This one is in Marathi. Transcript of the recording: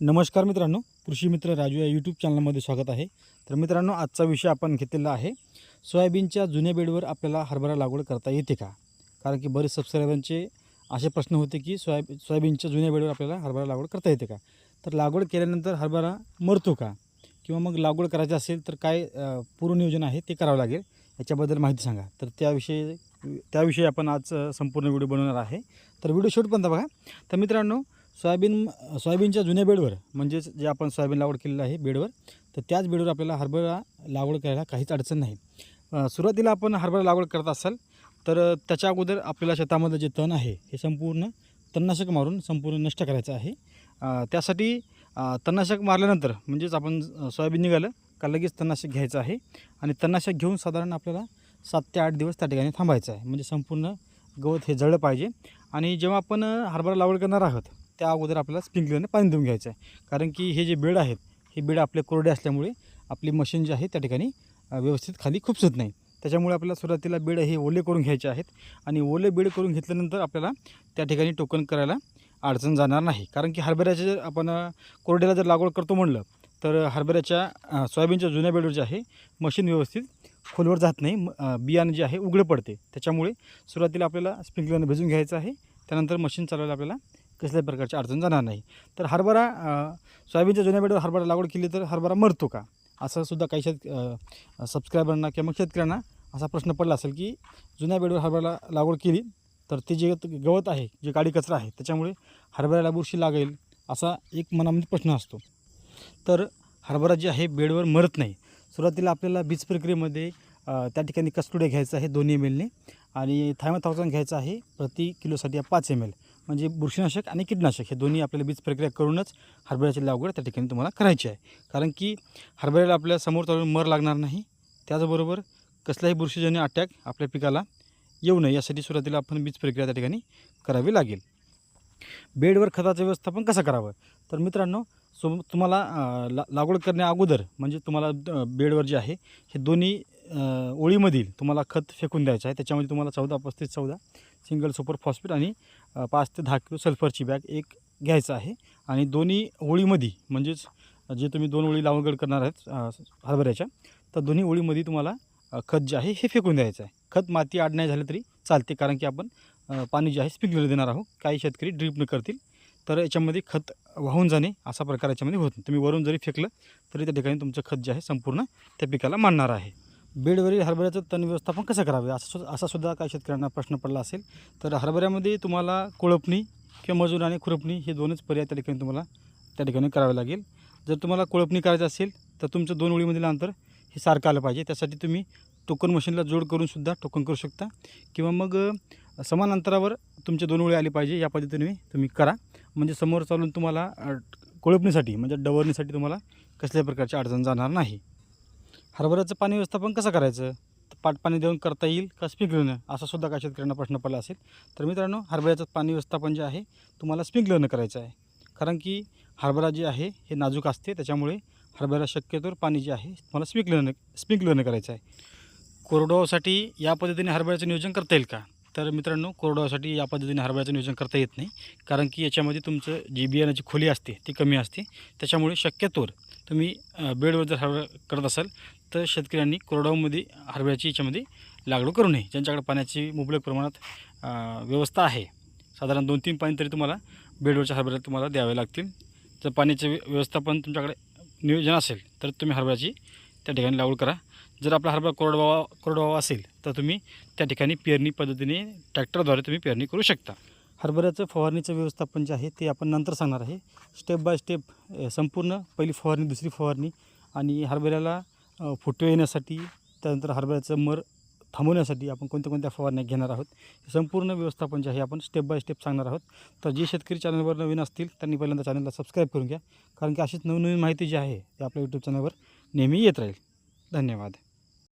नमस्कार मित्रांनो कृषी मित्र राजू या यूट्यूब चॅनलमध्ये स्वागत आहे. तर मित्रांनो आजचा विषय आपण घेतलेला आहे सोयाबीनच्या जुन्या बेडवर आपल्याला हरभरा लागवड करता येते का? कारण की बरेच सबस्क्रायबरांचे असे प्रश्न होते की सोयाबी सोयाबीनच्या जुन्या बेडवर आपल्याला हरभरा लागवड करता येते का? तर लागवड केल्यानंतर हरभरा मरतो का? किंवा मग लागवड करायची असेल तर काय पूर्वनियोजन आहे ते करावं लागेल याच्याबद्दल माहिती सांगा. तर त्याविषयी त्याविषयी आपण आज संपूर्ण व्हिडिओ बनवणार आहे. तर व्हिडिओ शेवटपर्यंत बघा. तर मित्रांनो सोयाबीन सोयाबीनच्या जुन्या बेडवर म्हणजेच जे आपण सोयाबीन लागवड केलेलं आहे बेडवर तर त्याच बेडवर आपल्याला हरभरा लागवड करायला काहीच अडचण नाही. सुरुवातीला आपण हरभरा लागवड करत असाल तर त्याच्या अगोदर आपल्याला शेतामध्ये जे तण आहे हे संपूर्ण तणनाशक मारून संपूर्ण नष्ट करायचं आहे. त्यासाठी तणनाशक मारल्यानंतर म्हणजेच आपण सोयाबीन निघालं का लगेच तणनाशक घ्यायचं आहे. आणि तणनाशक घेऊन साधारण आपल्याला सात ते आठ दिवस त्या ठिकाणी थांबायचं आहे. म्हणजे संपूर्ण गवत हे जळलं पाहिजे. आणि जेव्हा आपण हरभरा लागवड करणार आहोत त्या अगोदर आपल्याला स्प्रिंकलरने पाणी देऊन घ्यायचं आहे. कारण की हे जे बेड आहेत हे बेड आपले कोरडे असल्यामुळे आपली मशीन जी आहे त्या ठिकाणी व्यवस्थित खाली खुपसत नाही. त्याच्यामुळे आपल्याला सुरुवातीला बेड हे ओले करून घ्यायचे आहेत आणि ओले बेड करून घेतल्यानंतर आपल्याला त्या ठिकाणी टोकन करायला अडचण जाणार नाही. कारण की हरभऱ्याचे जर आपण कोरड्याला जर लागवड करतो म्हणलं तर हरभऱ्याच्या सोयाबीनच्या जुन्या बेडवर जे आहे मशीन व्यवस्थित खोलवर जात नाही. म- बियाणं जे आहे उघडं पडते. त्याच्यामुळे सुरुवातीला आपल्याला स्प्रिंकलरनं भिजून घ्यायचं आहे. त्यानंतर मशीन चालवायला आपल्याला कसल्याही प्रकारची अडचण जाणार नाही. तर हरभरा सोयाबीनच्या जुन्या बेडवर हरभरा लागवड केली तर हरभरा मरतो का? असं सुद्धा काही शेत सबस्क्रायबरना सबस्क्रायबरांना किंवा मग शेतकऱ्यांना असा प्रश्न पडला असेल की जुन्या बेडवर हरभरा लागवड केली तर ते जे गवत आहे जे गाडी कचरा आहे त्याच्यामुळे हरभऱ्याला बुरशी लागेल? असा एक मनामध्ये प्रश्न असतो. तर हरभरा जे आहे बेडवर मरत नाही. सुरुवातीला आपल्याला बीज प्रक्रियेमध्ये त्या ठिकाणी कस्तुडे घ्यायचं आहे दोन एम एलने आणि थायमाथॉक्झन घ्यायचं आहे प्रति किलोसाठी पाच एम एल म्हणजे बुरशीनाशक आणि कीटनाशक हे दोन्ही आपल्याला बीज प्रक्रिया करूनच हरभऱ्याची लागवड त्या ठिकाणी तुम्हाला करायची आहे. कारण की हरभऱ्याला आपल्यासमोर चालून मर लागणार नाही. त्याचबरोबर कसलाही बुरशीजन्य अटॅक आपल्या पिकाला येऊ नये यासाठी सुरुवातीला आपण बीज प्रक्रिया त्या ठिकाणी करावी लागेल. बेडवर खताचं व्यवस्थापन कसं करावं? तर मित्रांनो सो तुम्हाला ला लागवड करण्या अगोदर म्हणजे तुम्हाला बेडवर जे आहे हे दोन्ही ओळीमधील तुम्हाला खत फेकून द्यायचं आहे. त्याच्यामध्ये तुम्हाला चौदा पस्तीस चौदा सिंगल सुपर फॉस्फेट आणि पाच ते दहा किलो सल्फरची बॅग एक घ्यायचं आहे. आणि दोन्ही ओळीमध्ये म्हणजेच जे तुम्ही दोन ओळी लावगड करणार आहेत हरभऱ्याच्या तर दोन्ही ओळीमध्ये तुम्हाला खत जे आहे हे फेकून द्यायचं आहे. खत माती आड नाही झालं तरी चालते कारण की आपण पाणी जे आहे स्प्रिंकलर देणार आहोत. काही शेतकरी ड्रीपनं करतील तर याच्यामध्ये खत वाहून जाणे असा प्रकार याच्यामध्ये होत नाही. तुम्ही वरून जरी फेकलं तरी त्या ठिकाणी तुमचं खत जे आहे संपूर्ण त्या पिकाला मानणार आहे. बेडवरील हरभऱ्याचं तण व्यवस्थापन कसं करावे? असं सु असा सुद्धा काही शेतकऱ्यांना प्रश्न पडला असेल. तर हरभऱ्यामध्ये तुम्हाला कोळपणी किंवा मजूर आणि खुरपणी हे दोनच पर्याय त्या ठिकाणी तुम्हाला त्या ठिकाणी करावे लागेल. जर तुम्हाला कोळपणी करायचं असेल तर तुमचं दोन ओळीमधील अंतर हे सारखं आलं पाहिजे. त्यासाठी तुम्ही टोकन मशीनला जोड करूनसुद्धा टोकन करू शकता. किंवा मग समान अंतरावर तुमचे दोन ओळी आली पाहिजे या पद्धतीने तुम्ही करा. म्हणजे समोर चालून तुम्हाला कोळपणीसाठी म्हणजे डवरणीसाठी तुम्हाला कसल्याही प्रकारची अडचण जाणार नाही. हरभऱ्याचं पाणी व्यवस्थापन कसं करायचं? तर पाट पाणी देऊन करता येईल का स्प्रिंकलरनं असा सुद्धा काही शेतकऱ्यांना प्रश्न पडला असेल. तर मित्रांनो हरभऱ्याचं पाणी व्यवस्थापन जे आहे तुम्हाला स्प्रिंकलरनं करायचं आहे. कारण की हरभरा जे आहे हे नाजूक असते त्याच्यामुळे हरभरा शक्यतोवर पाणी जे आहे तुम्हाला स्प्रिंकलरनं स्प्रिंकलरनं करायचं आहे. कोरडवासाठी या पद्धतीने हरभऱ्याचं नियोजन करता येईल का? तर मित्रांनो कोरडवासाठी या पद्धतीने हरभऱ्याचं नियोजन करता येत नाही. कारण की याच्यामध्ये तुमचं जी बियाण्याची खोली असते ती कमी असते. त्याच्यामुळे शक्यतोवर तुम्ही बेडवर जर हरभरा करत असाल तर शेतकऱ्यांनी कोरडाऊमध्ये हरभऱ्याची याच्यामध्ये लागवड करू नये. ज्यांच्याकडे पाण्याची मुबलक प्रमाणात व्यवस्था आहे. साधारण दोन तीन पाणी तरी तुम्हाला बेडवरच्या हरभऱ्याला तुम्हाला द्यावे लागतील. जर पाण्याचे व्य- व्यवस्थापन तुमच्याकडे नियोजन असेल तर तुम्ही हरभऱ्याची त्या ठिकाणी लागवड करा. जर आपला हरभरा कोरडवावा कोरडवावा असेल तर तुम्ही त्या ठिकाणी पेरणी पद्धतीने ट्रॅक्टरद्वारे तुम्ही पेरणी करू शकता. हरभऱ्याचं फवारणीचं व्यवस्थापन जे आहे ते आपण नंतर सांगणार आहे. स्टेप बाय स्टेप संपूर्ण पहिली फवारणी दुसरी फवारणी आणि हरभऱ्याला फुटवे येण्यासाठी त्यानंतर हरभऱ्याचं मर थांबवण्यासाठी आपण कोणत्या कोणत्या फवारण्या घेणार आहोत हे संपूर्ण व्यवस्थापन जे आहे. आपण स्टेप बाय स्टेप सांगणार आहोत. तर जे शेतकरी चॅनलवर नवीन असतील त्यांनी पहिल्यांदा चॅनलला सबस्क्राईब करून घ्या. कारण की अशीच नवनवीन माहिती जी आहे ती आपल्या यूट्यूब चॅनलवर नेहमी येत राहील. धन्यवाद.